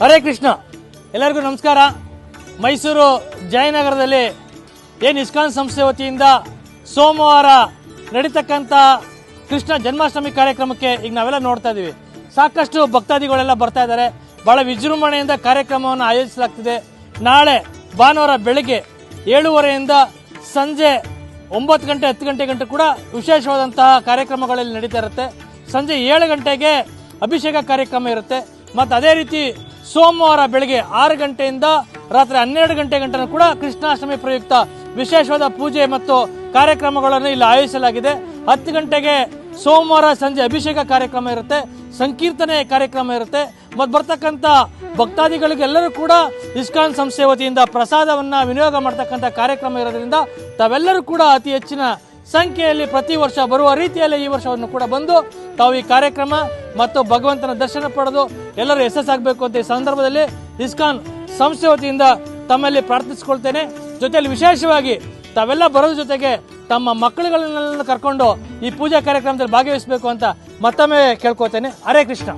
ಹರೇ ಕೃಷ್ಣ. ಎಲ್ಲರಿಗೂ ನಮಸ್ಕಾರ. ಮೈಸೂರು ಜಯನಗರದಲ್ಲಿ ಏನು ಇಸ್ಕಾನ್ ಸಂಸ್ಥೆ ವತಿಯಿಂದ ಸೋಮವಾರ ನಡೀತಕ್ಕಂಥ ಕೃಷ್ಣ ಜನ್ಮಾಷ್ಟಮಿ ಕಾರ್ಯಕ್ರಮಕ್ಕೆ ಈಗ ನಾವೆಲ್ಲ ನೋಡ್ತಾ ಇದ್ದೀವಿ. ಸಾಕಷ್ಟು ಭಕ್ತಾದಿಗಳೆಲ್ಲ ಬರ್ತಾ ಇದ್ದಾರೆ. ಬಹಳ ವಿಜೃಂಭಣೆಯಿಂದ ಕಾರ್ಯಕ್ರಮವನ್ನು ಆಯೋಜಿಸಲಾಗ್ತಿದೆ. ನಾಳೆ ಭಾನುವಾರ ಬೆಳಗ್ಗೆ ಏಳುವರೆಯಿಂದ ಸಂಜೆ ಒಂಬತ್ತು ಗಂಟೆ, ಹತ್ತು ಗಂಟೆ ಗಂಟೆ ಕೂಡ ವಿಶೇಷವಾದಂತಹ ಕಾರ್ಯಕ್ರಮಗಳಲ್ಲಿ ನಡೀತಾ ಇರುತ್ತೆ. ಸಂಜೆ ಏಳು ಗಂಟೆಗೆ ಅಭಿಷೇಕ ಕಾರ್ಯಕ್ರಮ ಇರುತ್ತೆ. ಮತ್ತು ಅದೇ ರೀತಿ ಸೋಮವಾರ ಬೆಳಗ್ಗೆ ಆರು ಗಂಟೆಯಿಂದ ರಾತ್ರಿ ಹನ್ನೆರಡು ಗಂಟೆ ಗಂಟೆ ಕೂಡ ಕೃಷ್ಣಾಷ್ಟಮಿ ಪ್ರಯುಕ್ತ ವಿಶೇಷವಾದ ಪೂಜೆ ಮತ್ತು ಕಾರ್ಯಕ್ರಮಗಳನ್ನು ಇಲ್ಲಿ ಆಯೋಜಿಸಲಾಗಿದೆ. ಹತ್ತು ಗಂಟೆಗೆ ಸೋಮವಾರ ಸಂಜೆ ಅಭಿಷೇಕ ಕಾರ್ಯಕ್ರಮ ಇರುತ್ತೆ, ಸಂಕೀರ್ತನೆ ಕಾರ್ಯಕ್ರಮ ಇರುತ್ತೆ. ಮತ್ತು ಬರ್ತಕ್ಕಂಥ ಭಕ್ತಾದಿಗಳಿಗೆಲ್ಲರೂ ಕೂಡ ಇಸ್ಕಾನ್ ಸಂಸ್ಥೆ ವತಿಯಿಂದ ಪ್ರಸಾದವನ್ನು ವಿನಿಯೋಗ ಮಾಡ್ತಕ್ಕಂಥ ಕಾರ್ಯಕ್ರಮ ಇರೋದ್ರಿಂದ ತಾವೆಲ್ಲರೂ ಕೂಡ ಅತಿ ಹೆಚ್ಚಿನ ಸಂಖ್ಯೆಯಲ್ಲಿ ಪ್ರತಿ ವರ್ಷ ಬರುವ ರೀತಿಯಲ್ಲಿ ಈ ವರ್ಷವನ್ನು ಕೂಡ ಬಂದು ತಾವು ಈ ಕಾರ್ಯಕ್ರಮ ಮತ್ತು ಭಗವಂತನ ದರ್ಶನ ಪಡೆದು ಎಲ್ಲರೂ ಯಶಸ್ಸಾಗಬೇಕು ಅಂತ ಈ ಸಂದರ್ಭದಲ್ಲಿ ಇಸ್ಕಾನ್ ಸಂಸ್ಥೆ ವತಿಯಿಂದ ತಮ್ಮಲ್ಲಿ ಪ್ರಾರ್ಥಿಸಿಕೊಳ್ತೇನೆ. ಜೊತೆಯಲ್ಲಿ ವಿಶೇಷವಾಗಿ ತಾವೆಲ್ಲ ಬರೋದ್ರ ಜೊತೆಗೆ ತಮ್ಮ ಮಕ್ಕಳುಗಳನ್ನೆಲ್ಲ ಕರ್ಕೊಂಡು ಈ ಪೂಜಾ ಕಾರ್ಯಕ್ರಮದಲ್ಲಿ ಭಾಗವಹಿಸಬೇಕು ಅಂತ ಮತ್ತೊಮ್ಮೆ ಕೇಳ್ಕೊತೇನೆ ಹರೇ ಕೃಷ್ಣ.